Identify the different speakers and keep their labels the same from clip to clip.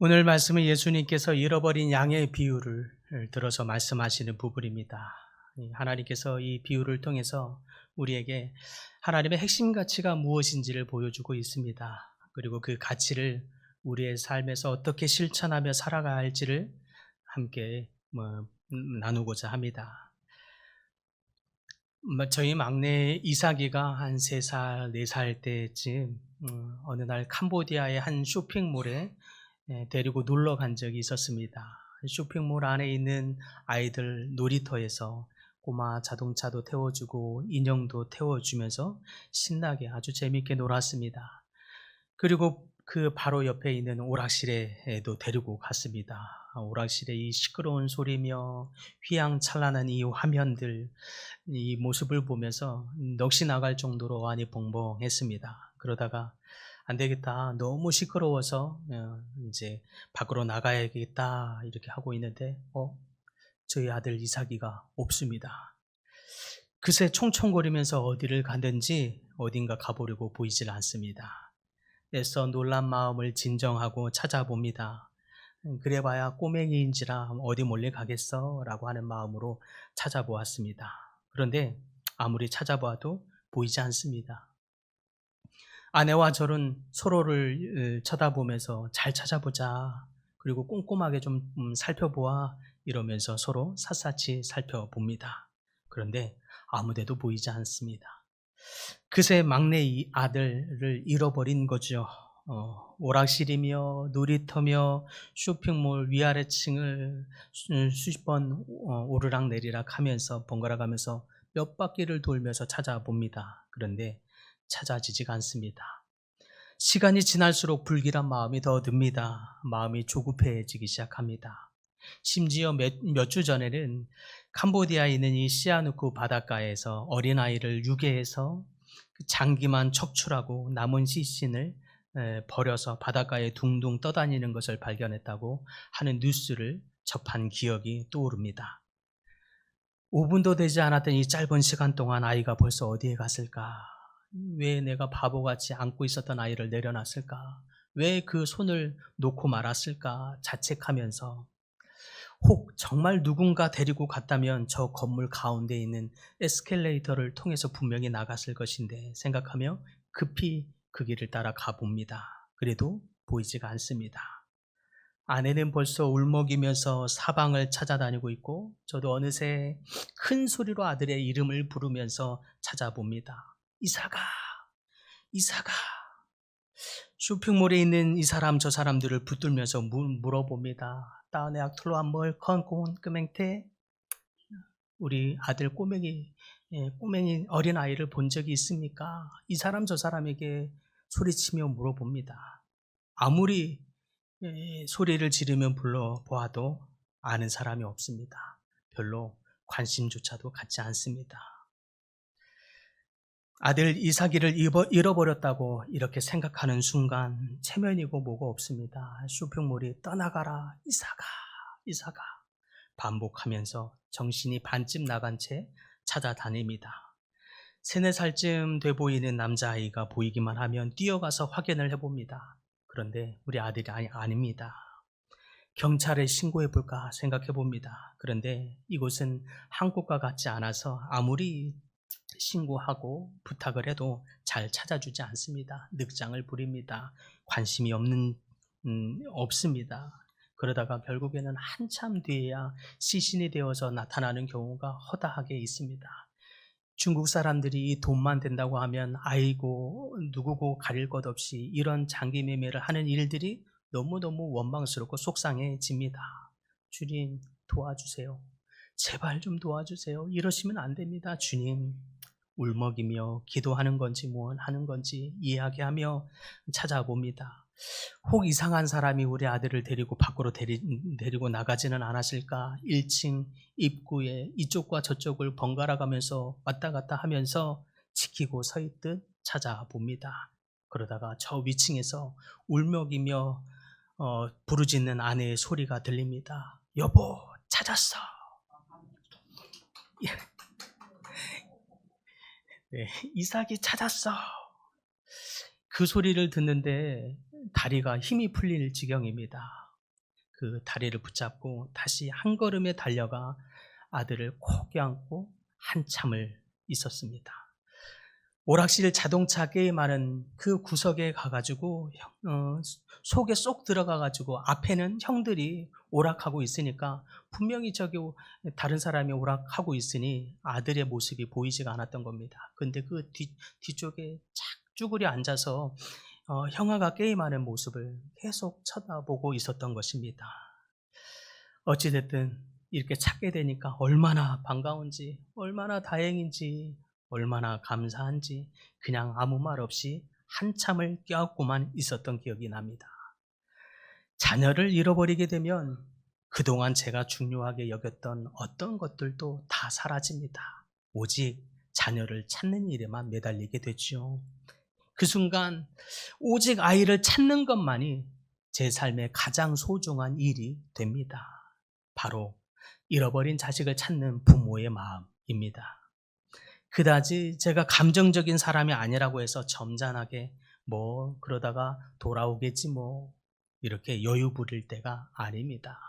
Speaker 1: 오늘 말씀은 예수님께서 잃어버린 양의 비유를 들어서 말씀하시는 부분입니다. 이 하나님께서 이 비유를 통해서 우리에게 하나님의 핵심 가치가 무엇인지를 보여주고 있습니다. 그리고 그 가치를 우리의 삶에서 어떻게 실천하며 살아가야 할지를 함께 뭐, 음, 나누고자 합니다. 뭐, 저희 막내 이삭이가 한 3살, 4살 때쯤 음, 어느 날 캄보디아의 한 쇼핑몰에 예, 데리고 놀러 간 적이 있었습니다. 쇼핑몰 안에 있는 아이들 놀이터에서 꼬마 자동차도 태워주고 인형도 태워주면서 신나게 아주 재밌게 놀았습니다. 그리고 그 바로 옆에 있는 오락실에도 데리고 갔습니다. 오락실의 이 시끄러운 소리며 휘황찬란한 이 화면들, 이 모습을 보면서 넋이 나갈 정도로 많이 벙벙했습니다. 그러다가 안 되겠다. 너무 시끄러워서 어, 이제 밖으로 나가야겠다. 이렇게 하고 있는데, 어, 저희 아들 이삭이가 없습니다. 그새 총총거리면서 어디를 갔는지 어딘가 가보려고 보이질 않습니다. 애써 놀란 마음을 진정하고 찾아봅니다. 음, 그래봐야 꼬맹이인지라 어디 몰래 가겠어? 라고 하는 마음으로 찾아보았습니다. 그런데 아무리 찾아봐도 보이지 않습니다. 아내와 저는 서로를 쳐다보면서 잘 찾아보자. 그리고 꼼꼼하게 좀 음, 살펴보아 이러면서 서로 샅샅이 살펴봅니다. 그런데 아무데도 보이지 않습니다. 그새 막내 이 아들을 잃어버린 거죠. 어, 오락실이며 놀이터며 쇼핑몰 위아래층을 수십 번 어, 오르락 내리락 하면서 번갈아 가면서 몇 바퀴를 돌면서 찾아봅니다. 그런데 찾아지지가 않습니다. 시간이 지날수록 불길한 마음이 더 듭니다. 마음이 조급해지기 시작합니다. 심지어 몇 주 전에는 캄보디아에 있는 이 시아누쿠 바닷가에서 어린아이를 유괴해서 그 장기만 척출하고 남은 시신을 버려서 바닷가에 둥둥 떠다니는 것을 발견했다고 하는 뉴스를 접한 기억이 떠오릅니다. 5분도 되지 않았던 이 짧은 시간 동안 아이가 벌써 어디에 갔을까? 왜 내가 바보같이 안고 있었던 아이를 내려놨을까? 왜 그 손을 놓고 말았을까? 자책하면서 혹 정말 누군가 데리고 갔다면 저 건물 가운데 있는 에스컬레이터를 통해서 분명히 나갔을 것인데 생각하며 급히 그 길을 따라 가봅니다. 그래도 보이지가 않습니다. 아내는 벌써 울먹이면서 사방을 찾아다니고 있고 저도 어느새 큰 소리로 아들의 이름을 부르면서 찾아봅니다. 이사가, 이사가. 쇼핑몰에 있는 이 사람 저 사람들을 붙들면서 물어봅니다. 따내 악틀로 한벌 컨콘 끄맹태 우리 아들 꼬맹이 예, 꼬맹이 어린 아이를 본 적이 있습니까? 이 사람 저 사람에게 소리치며 물어봅니다. 아무리 예, 소리를 지르면 불러 보아도 아는 사람이 없습니다. 별로 관심조차도 갖지 않습니다. 아들 이삭이를 잃어버렸다고 이렇게 생각하는 순간 체면이고 뭐고 없습니다. 쇼핑몰이 떠나가라 이삭아 이삭아 반복하면서 정신이 반쯤 나간 채 찾아다닙니다. 세네 살쯤 돼 보이는 남자아이가 보이기만 하면 뛰어가서 확인을 해봅니다. 그런데 우리 아들이 아니, 아닙니다. 경찰에 신고해 볼까 생각해 봅니다. 그런데 이곳은 한국과 같지 않아서 아무리 신고하고 부탁을 해도 잘 찾아주지 않습니다. 늑장을 부립니다. 관심이 없는 음, 없습니다. 그러다가 결국에는 한참 뒤에야 시신이 되어서 나타나는 경우가 허다하게 있습니다. 중국 사람들이 돈만 된다고 하면 아이고 누구고 가릴 것 없이 이런 장기 매매를 하는 일들이 너무너무 원망스럽고 속상해집니다. 주님 도와주세요. 제발 좀 도와주세요. 이러시면 안 됩니다. 주님. 울먹이며 기도하는 건지 뭘 하는 건지 이야기하며 찾아봅니다. 혹 이상한 사람이 우리 아들을 데리고 밖으로 데리, 데리고 나가지는 않았을까? 1층 입구에 이쪽과 저쪽을 번갈아 가면서 왔다 갔다 하면서 지키고 서 있듯 찾아봅니다. 그러다가 저 위층에서 울먹이며 어, 부르짖는 아내의 소리가 들립니다. 여보, 찾았어. 네, 이삭이 찾았어. 그 소리를 듣는데 다리가 힘이 풀릴 지경입니다. 그 다리를 붙잡고 다시 한 걸음에 달려가 아들을 콕 껴안고 한참을 있었습니다. 오락실 자동차 게임하는 그 구석에 가가지고 어, 속에 쏙 들어가가지고 앞에는 형들이 오락하고 있으니까 분명히 저기 다른 사람이 오락하고 있으니 아들의 모습이 보이지가 않았던 겁니다. 근데 그 뒤, 뒤쪽에 착 쭈그려 앉아서 어, 형아가 게임하는 모습을 계속 쳐다보고 있었던 것입니다. 어찌됐든 이렇게 찾게 되니까 얼마나 반가운지, 얼마나 다행인지, 얼마나 감사한지 그냥 아무 말 없이 한참을 껴안고만 있었던 기억이 납니다. 자녀를 잃어버리게 되면 그동안 제가 중요하게 여겼던 어떤 것들도 다 사라집니다. 오직 자녀를 찾는 일에만 매달리게 되죠. 그 순간 오직 아이를 찾는 것만이 제 삶의 가장 소중한 일이 됩니다. 바로 잃어버린 자식을 찾는 부모의 마음입니다. 그다지 제가 감정적인 사람이 아니라고 해서 점잖하게 뭐 그러다가 돌아오겠지 뭐 이렇게 여유 부릴 때가 아닙니다.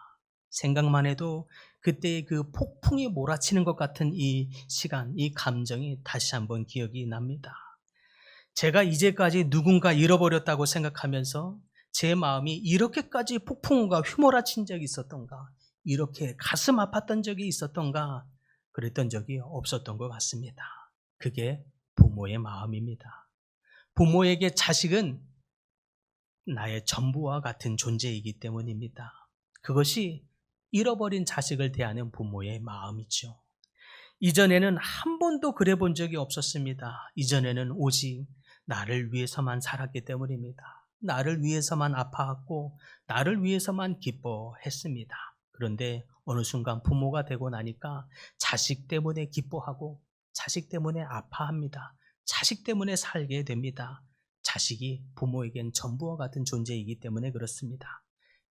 Speaker 1: 생각만 해도 그때의 그 폭풍이 몰아치는 것 같은 이 시간, 이 감정이 다시 한번 기억이 납니다. 제가 이제까지 누군가 잃어버렸다고 생각하면서 제 마음이 이렇게까지 폭풍우가 휘몰아친 적이 있었던가, 이렇게 가슴 아팠던 적이 있었던가, 그랬던 적이 없었던 것 같습니다. 그게 부모의 마음입니다. 부모에게 자식은 나의 전부와 같은 존재이기 때문입니다. 그것이 잃어버린 자식을 대하는 부모의 마음이죠. 이전에는 한 번도 그래 본 적이 없었습니다. 이전에는 오직 나를 위해서만 살았기 때문입니다. 나를 위해서만 아파했고, 나를 위해서만 기뻐했습니다. 그런데 어느 순간 부모가 되고 나니까 자식 때문에 기뻐하고, 자식 때문에 아파합니다. 자식 때문에 살게 됩니다. 자식이 부모에겐 전부와 같은 존재이기 때문에 그렇습니다.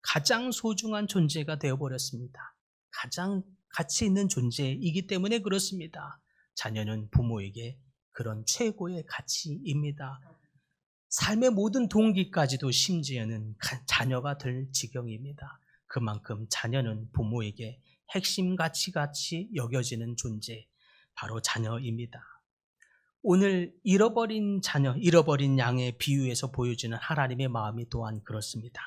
Speaker 1: 가장 소중한 존재가 되어버렸습니다. 가장 가치 있는 존재이기 때문에 그렇습니다. 자녀는 부모에게 그런 최고의 가치입니다. 삶의 모든 동기까지도 심지어는 자녀가 될 지경입니다. 그만큼 자녀는 부모에게 핵심 가치 같이 여겨지는 존재, 바로 자녀입니다. 오늘 잃어버린 자녀, 잃어버린 양의 비유에서 보여주는 하나님의 마음이 또한 그렇습니다.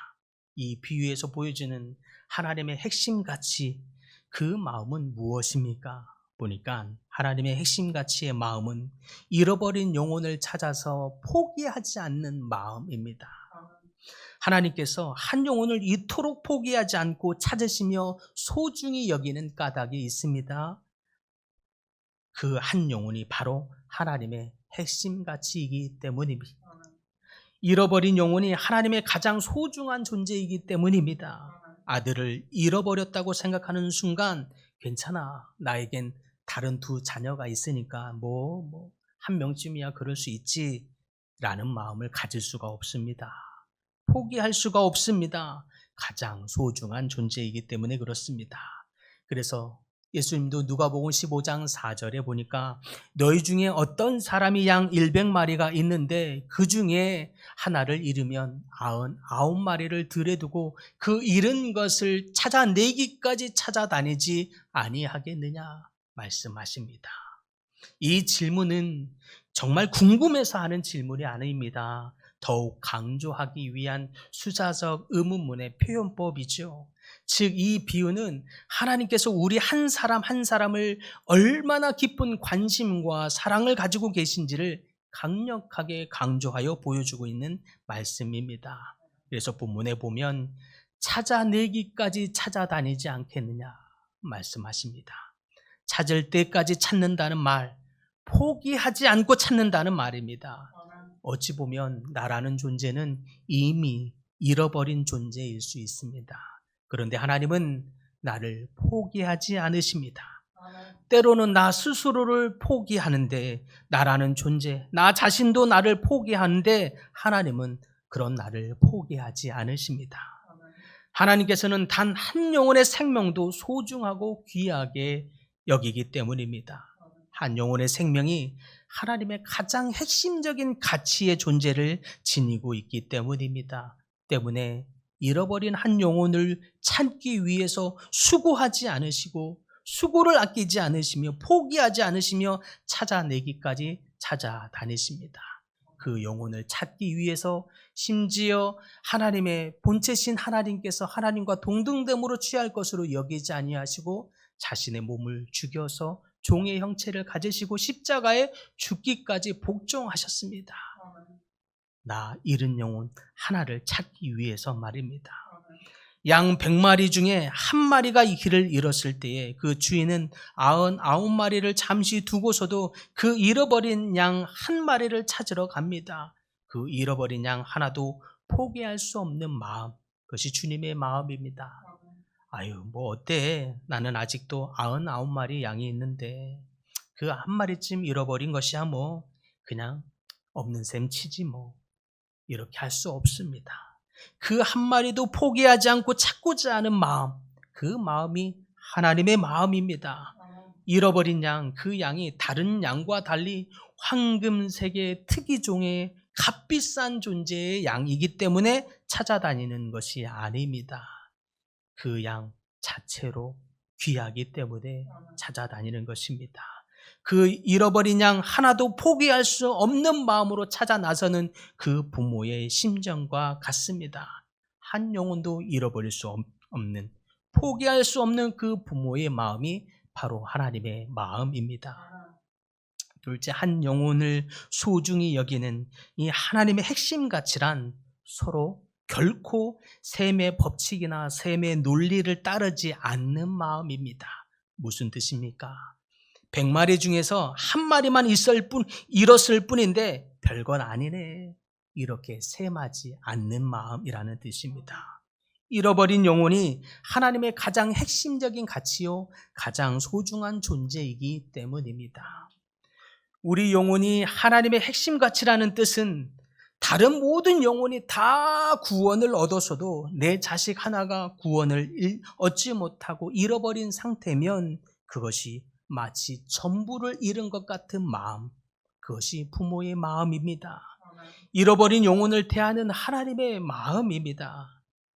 Speaker 1: 이 비유에서 보여주는 하나님의 핵심 가치, 그 마음은 무엇입니까? 보니까 하나님의 핵심 가치의 마음은 잃어버린 영혼을 찾아서 포기하지 않는 마음입니다. 하나님께서 한 영혼을 이토록 포기하지 않고 찾으시며 소중히 여기는 까닭이 있습니다. 그 한 영혼이 바로 하나님의 핵심 가치이기 때문입니다. 잃어버린 영혼이 하나님의 가장 소중한 존재이기 때문입니다. 아들을 잃어버렸다고 생각하는 순간 괜찮아. 나에겐 다른 두 자녀가 있으니까 뭐, 뭐, 한 명쯤이야 그럴 수 있지. 라는 마음을 가질 수가 없습니다. 포기할 수가 없습니다. 가장 소중한 존재이기 때문에 그렇습니다. 그래서 예수님도 누가복음 15장 4절에 보니까 너희 중에 어떤 사람이 양 100마리가 있는데 그 중에 하나를 잃으면 아흔 아홉 마리를 들에 두고 그 잃은 것을 찾아내기까지 찾아다니지 아니하겠느냐 말씀하십니다. 이 질문은 정말 궁금해서 하는 질문이 아닙니다. 더욱 강조하기 위한 수사적 의문문의 표현법이죠. 즉, 이 비유는 하나님께서 우리 한 사람 한 사람을 얼마나 깊은 관심과 사랑을 가지고 계신지를 강력하게 강조하여 보여주고 있는 말씀입니다. 그래서 본문에 보면 찾아내기까지 찾아다니지 않겠느냐 말씀하십니다. 찾을 때까지 찾는다는 말, 포기하지 않고 찾는다는 말입니다. 어찌 보면 나라는 존재는 이미 잃어버린 존재일 수 있습니다. 그런데 하나님은 나를 포기하지 않으십니다. 때로는 나 스스로를 포기하는데 나라는 존재, 나 자신도 나를 포기하는데 하나님은 그런 나를 포기하지 않으십니다. 하나님께서는 단 한 영혼의 생명도 소중하고 귀하게 여기기 때문입니다. 한 영혼의 생명이 하나님의 가장 핵심적인 가치의 존재를 지니고 있기 때문입니다. 때문에 잃어버린 한 영혼을 찾기 위해서 수고하지 않으시고 수고를 아끼지 않으시며 포기하지 않으시며 찾아내기까지 찾아다니십니다. 그 영혼을 찾기 위해서 심지어 하나님의 본체신 하나님께서 하나님과 동등됨으로 취할 것으로 여기지 아니하시고 자신의 몸을 죽여서 종의 형체를 가지시고 십자가에 죽기까지 복종하셨습니다. 나 잃은 영혼 하나를 찾기 위해서 말입니다. 양 100마리 중에 한 마리가 이 길을 잃었을 때에 그 주인은 99마리를 잠시 두고서도 그 잃어버린 양 한 마리를 찾으러 갑니다. 그 잃어버린 양 하나도 포기할 수 없는 마음, 그것이 주님의 마음입니다. 아유, 뭐 어때? 나는 아직도 99마리 양이 있는데 그 한 마리쯤 잃어버린 것이야 뭐 그냥 없는 셈 치지 뭐. 이렇게 할 수 없습니다. 그 한 마리도 포기하지 않고 찾고자 하는 마음, 그 마음이 하나님의 마음입니다. 잃어버린 양, 그 양이 다른 양과 달리 황금색의 특이종의 값비싼 존재의 양이기 때문에 찾아다니는 것이 아닙니다. 그 양 자체로 귀하기 때문에 찾아다니는 것입니다. 그 잃어버린 양 하나도 포기할 수 없는 마음으로 찾아 나서는 그 부모의 심정과 같습니다. 한 영혼도 잃어버릴 수 없- 없는, 포기할 수 없는 그 부모의 마음이 바로 하나님의 마음입니다. 둘째, 한 영혼을 소중히 여기는 이 하나님의 핵심 가치란 서로 결코 셈의 법칙이나 셈의 논리를 따르지 않는 마음입니다. 무슨 뜻입니까? 100마리 중에서 한 마리만 있을 뿐, 잃었을 뿐인데 별건 아니네. 이렇게 셈하지 않는 마음이라는 뜻입니다. 잃어버린 영혼이 하나님의 가장 핵심적인 가치요, 가장 소중한 존재이기 때문입니다. 우리 영혼이 하나님의 핵심 가치라는 뜻은 다른 모든 영혼이 다 구원을 얻어서도 내 자식 하나가 구원을 잃- 얻지 못하고 잃어버린 상태면 그것이 마치 전부를 잃은 것 같은 마음, 그것이 부모의 마음입니다. 잃어버린 영혼을 대하는 하나님의 마음입니다.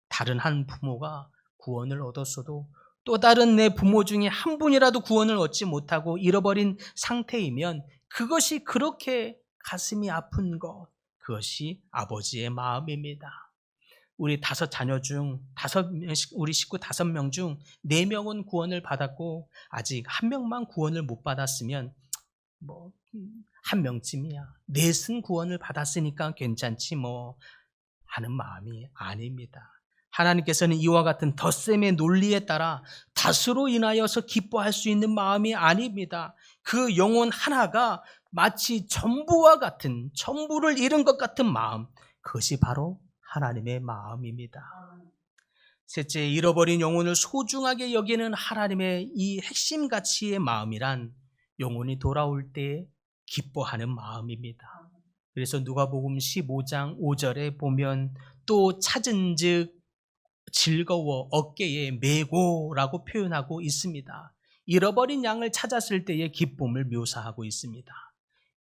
Speaker 1: 다른 한 부모가 구원을 얻었어도 또 다른 내 부모 중에 한 분이라도 구원을 얻지 못하고 잃어버린 상태이면 그것이 그렇게 가슴이 아픈 것, 그것이 아버지의 마음입니다. 우리 다섯 자녀 중 다섯 명, 우리 식구 다섯 명 중 네 명은 구원을 받았고 아직 한 명만 구원을 못 받았으면 뭐 한 명쯤이야. 넷은 구원을 받았으니까 괜찮지 뭐 하는 마음이 아닙니다. 하나님께서는 이와 같은 덧셈의 논리에 따라 다수로 인하여서 기뻐할 수 있는 마음이 아닙니다. 그 영혼 하나가 마치 전부와 같은 전부를 잃은 것 같은 마음 그것이 바로 하나님의 마음입니다. 셋째, 잃어버린 영혼을 소중하게 여기는 하나님의 이 핵심 가치의 마음이란 영혼이 돌아올 때 기뻐하는 마음입니다. 그래서 누가복음 15장 5절에 보면 또 찾은즉 즐거워 어깨에 메고라고 표현하고 있습니다. 잃어버린 양을 찾았을 때의 기쁨을 묘사하고 있습니다.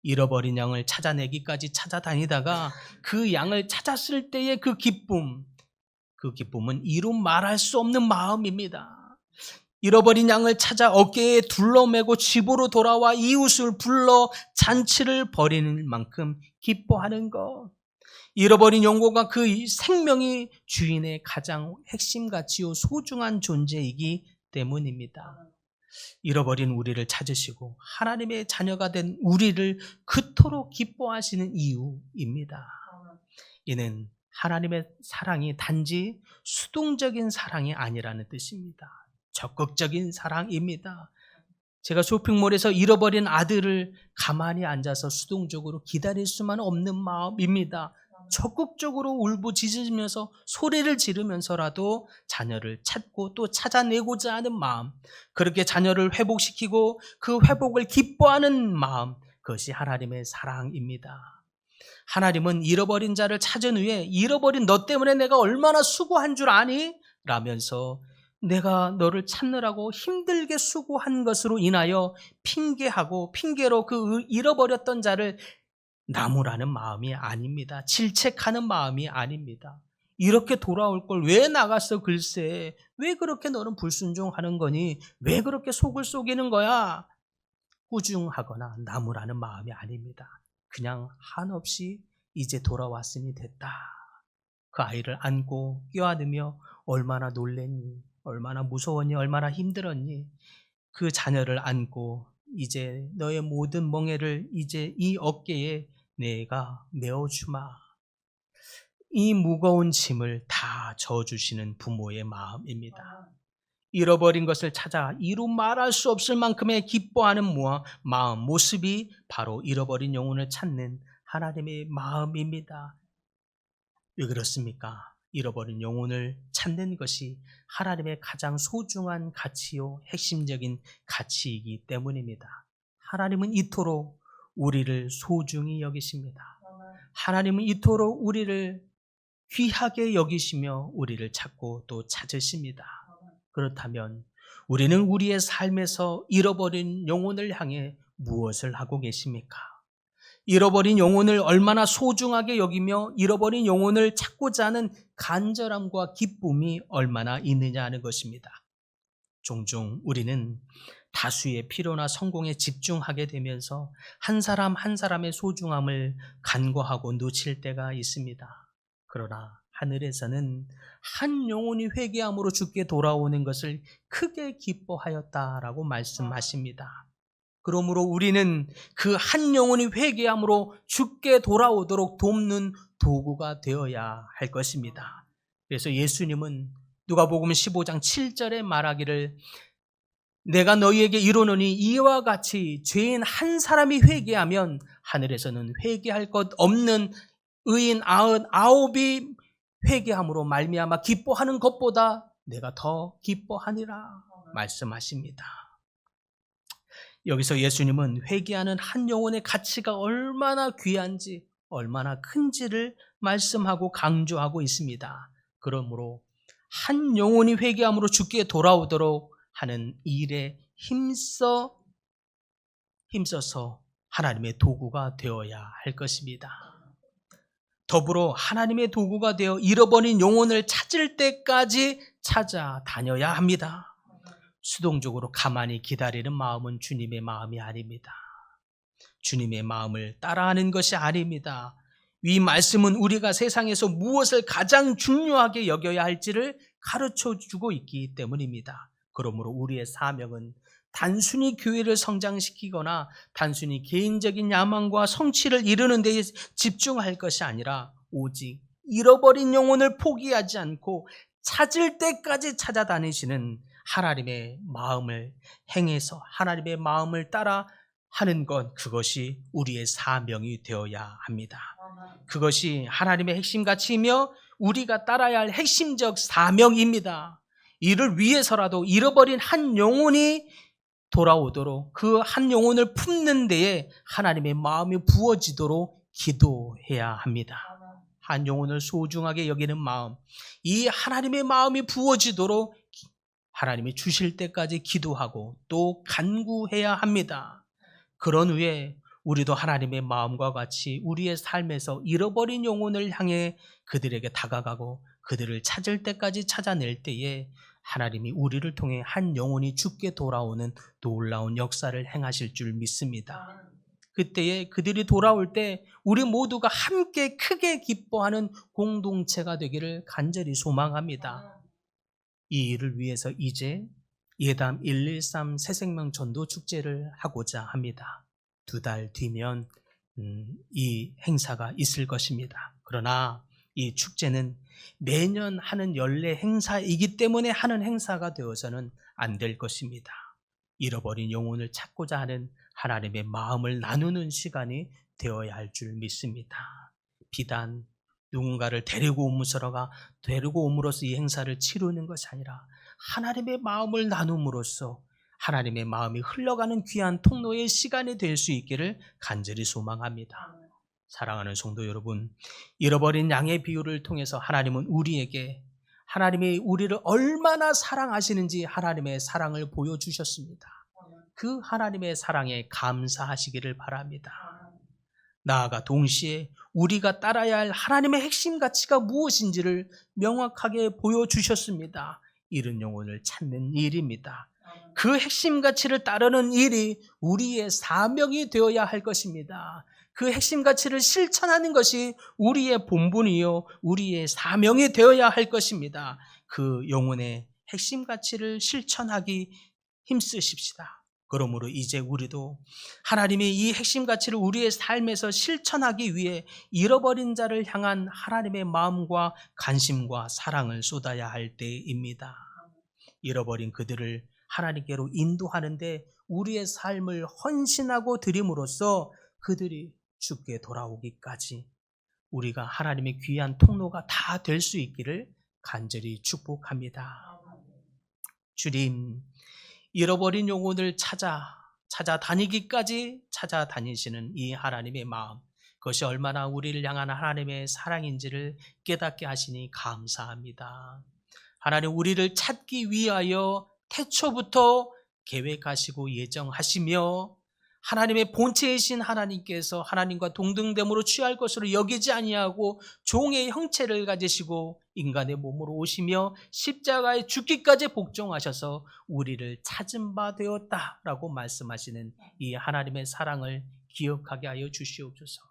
Speaker 1: 잃어버린 양을 찾아내기까지 찾아다니다가 그 양을 찾았을 때의 그 기쁨, 그 기쁨은 이루 말할 수 없는 마음입니다. 잃어버린 양을 찾아 어깨에 둘러매고 집으로 돌아와 이웃을 불러 잔치를 벌이는 만큼 기뻐하는 것. 잃어버린 영혼과 그 생명이 주인의 가장 핵심 가치요 소중한 존재이기 때문입니다. 잃어버린 우리를 찾으시고 하나님의 자녀가 된 우리를 그토록 기뻐하시는 이유입니다. 이는 하나님의 사랑이 단지 수동적인 사랑이 아니라는 뜻입니다. 적극적인 사랑입니다. 제가 쇼핑몰에서 잃어버린 아들을 가만히 앉아서 수동적으로 기다릴 수만 없는 마음입니다. 적극적으로 울부짖으면서 소리를 지르면서라도 자녀를 찾고 또 찾아내고자 하는 마음, 그렇게 자녀를 회복시키고 그 회복을 기뻐하는 마음, 그것이 하나님의 사랑입니다. 하나님은 잃어버린 자를 찾은 후에 잃어버린 너 때문에 내가 얼마나 수고한 줄 아니? 라면서 내가 너를 찾느라고 힘들게 수고한 것으로 인하여 핑계하고 핑계로 그 잃어버렸던 자를 나무라는 마음이 아닙니다. 질책하는 마음이 아닙니다. 이렇게 돌아올 걸 왜 나갔어 글쎄? 왜 그렇게 너는 불순종하는 거니? 왜 그렇게 속을 속이는 거야? 후중하거나 나무라는 마음이 아닙니다. 그냥 한없이 이제 돌아왔으니 됐다. 그 아이를 안고 껴안으며 얼마나 놀랬니? 얼마나 무서웠니? 얼마나 힘들었니? 그 자녀를 안고 이제 너의 모든 멍에를 이제 이 어깨에 내가 메어주마 이 무거운 짐을 다 져주시는 부모의 마음입니다. 잃어버린 것을 찾아 이루 말할 수 없을 만큼의 기뻐하는 마음 모습이 바로 잃어버린 영혼을 찾는 하나님의 마음입니다. 왜 그렇습니까? 잃어버린 영혼을 찾는 것이 하나님의 가장 소중한 가치요 핵심적인 가치이기 때문입니다. 하나님은 이토록 우리를 소중히 여기십니다. 하나님은 이토록 우리를 귀하게 여기시며 우리를 찾고 또 찾으십니다. 그렇다면 우리는 우리의 삶에서 잃어버린 영혼을 향해 무엇을 하고 계십니까? 잃어버린 영혼을 얼마나 소중하게 여기며 잃어버린 영혼을 찾고자 하는 간절함과 기쁨이 얼마나 있느냐 하는 것입니다. 종종 우리는 다수의 필요나 성공에 집중하게 되면서 한 사람 한 사람의 소중함을 간과하고 놓칠 때가 있습니다. 그러나 하늘에서는 한 영혼이 회개함으로 죽게 돌아오는 것을 크게 기뻐하였다라고 말씀하십니다. 그러므로 우리는 그 한 영혼이 회개함으로 죽게 돌아오도록 돕는 도구가 되어야 할 것입니다. 그래서 예수님은 누가복음 15장 7절에 말하기를 내가 너희에게 이르노니 이와 같이 죄인 한 사람이 회개하면 하늘에서는 회개할 것 없는 의인 아흔 아홉이 회개함으로 말미암아 기뻐하는 것보다 내가 더 기뻐하니라 말씀하십니다. 여기서 예수님은 회개하는 한 영혼의 가치가 얼마나 귀한지 얼마나 큰지를 말씀하고 강조하고 있습니다. 그러므로 한 영혼이 회개함으로 죽게 돌아오도록 하는 일에 힘써 힘써서 하나님의 도구가 되어야 할 것입니다. 더불어 하나님의 도구가 되어 잃어버린 영혼을 찾을 때까지 찾아다녀야 합니다. 수동적으로 가만히 기다리는 마음은 주님의 마음이 아닙니다. 주님의 마음을 따라하는 것이 아닙니다. 이 말씀은 우리가 세상에서 무엇을 가장 중요하게 여겨야 할지를 가르쳐 주고 있기 때문입니다. 그러므로 우리의 사명은 단순히 교회를 성장시키거나 단순히 개인적인 야망과 성취를 이루는 데 집중할 것이 아니라 오직 잃어버린 영혼을 포기하지 않고 찾을 때까지 찾아다니시는 하나님의 마음을 행해서 하나님의 마음을 따라 하는 것 그것이 우리의 사명이 되어야 합니다. 그것이 하나님의 핵심 가치이며 우리가 따라야 할 핵심적 사명입니다. 이를 위해서라도 잃어버린 한 영혼이 돌아오도록 그 한 영혼을 품는 데에 하나님의 마음이 부어지도록 기도해야 합니다. 한 영혼을 소중하게 여기는 마음, 이 하나님의 마음이 부어지도록 하나님이 주실 때까지 기도하고 또 간구해야 합니다. 그런 후에 우리도 하나님의 마음과 같이 우리의 삶에서 잃어버린 영혼을 향해 그들에게 다가가고 그들을 찾을 때까지 찾아낼 때에 하나님이 우리를 통해 한 영혼이 죽게 돌아오는 놀라운 역사를 행하실 줄 믿습니다. 그때에 그들이 돌아올 때 우리 모두가 함께 크게 기뻐하는 공동체가 되기를 간절히 소망합니다. 이 일을 위해서 이제 예담 113 새생명 전도 축제를 하고자 합니다. 두 달 뒤면 음, 이 행사가 있을 것입니다. 그러나 이 축제는 매년 하는 연례 행사이기 때문에 하는 행사가 되어서는 안 될 것입니다. 잃어버린 영혼을 찾고자 하는 하나님의 마음을 나누는 시간이 되어야 할 줄 믿습니다. 비단 누군가를 데리고 오므로가 데리고 옴으로써 이 행사를 치르는 것이 아니라 하나님의 마음을 나눔으로써 하나님의 마음이 흘러가는 귀한 통로의 시간이 될 수 있기를 간절히 소망합니다. 사랑하는 성도 여러분, 잃어버린 양의 비유를 통해서 하나님은 우리에게 하나님이 우리를 얼마나 사랑하시는지 하나님의 사랑을 보여주셨습니다. 그 하나님의 사랑에 감사하시기를 바랍니다. 나아가 동시에 우리가 따라야 할 하나님의 핵심 가치가 무엇인지를 명확하게 보여주셨습니다. 이런 영혼을 찾는 일입니다. 그 핵심 가치를 따르는 일이 우리의 사명이 되어야 할 것입니다. 그 핵심 가치를 실천하는 것이 우리의 본분이요, 우리의 사명이 되어야 할 것입니다. 그 영혼의 핵심 가치를 실천하기 힘쓰십시다. 그러므로 이제 우리도 하나님의 이 핵심 가치를 우리의 삶에서 실천하기 위해 잃어버린 자를 향한 하나님의 마음과 관심과 사랑을 쏟아야 할 때입니다. 잃어버린 그들을 하나님께로 인도하는데 우리의 삶을 헌신하고 드림으로써 그들이 죽게 돌아오기까지 우리가 하나님의 귀한 통로가 다 될 수 있기를 간절히 축복합니다. 주님, 잃어버린 영혼을 찾아 찾아다니기까지 찾아다니시는 이 하나님의 마음, 그것이 얼마나 우리를 향한 하나님의 사랑인지를 깨닫게 하시니 감사합니다. 하나님 우리를 찾기 위하여 태초부터 계획하시고 예정하시며 하나님의 본체이신 하나님께서 하나님과 동등됨으로 취할 것으로 여기지 아니하고 종의 형체를 가지시고 인간의 몸으로 오시며 십자가에 죽기까지 복종하셔서 우리를 찾은 바 되었다라고 말씀하시는 이 하나님의 사랑을 기억하게 하여 주시옵소서.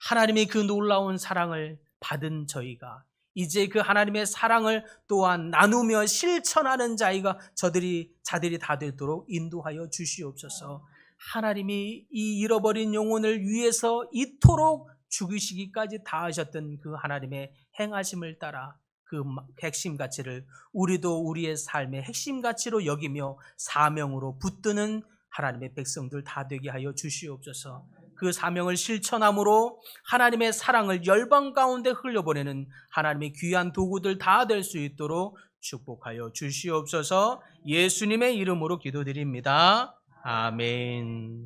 Speaker 1: 하나님의 그 놀라운 사랑을 받은 저희가 이제 그 하나님의 사랑을 또한 나누며 실천하는 자이가 저들이 자들이 다 되도록 인도하여 주시옵소서. 하나님이 이 잃어버린 영혼을 위해서 이토록 죽이시기까지 다 하셨던 그 하나님의 행하심을 따라 그 핵심 가치를 우리도 우리의 삶의 핵심 가치로 여기며 사명으로 붙드는 하나님의 백성들 다 되게 하여 주시옵소서. 그 사명을 실천함으로 하나님의 사랑을 열방 가운데 흘려보내는 하나님의 귀한 도구들 다 될 수 있도록 축복하여 주시옵소서 예수님의 이름으로 기도드립니다. 아멘.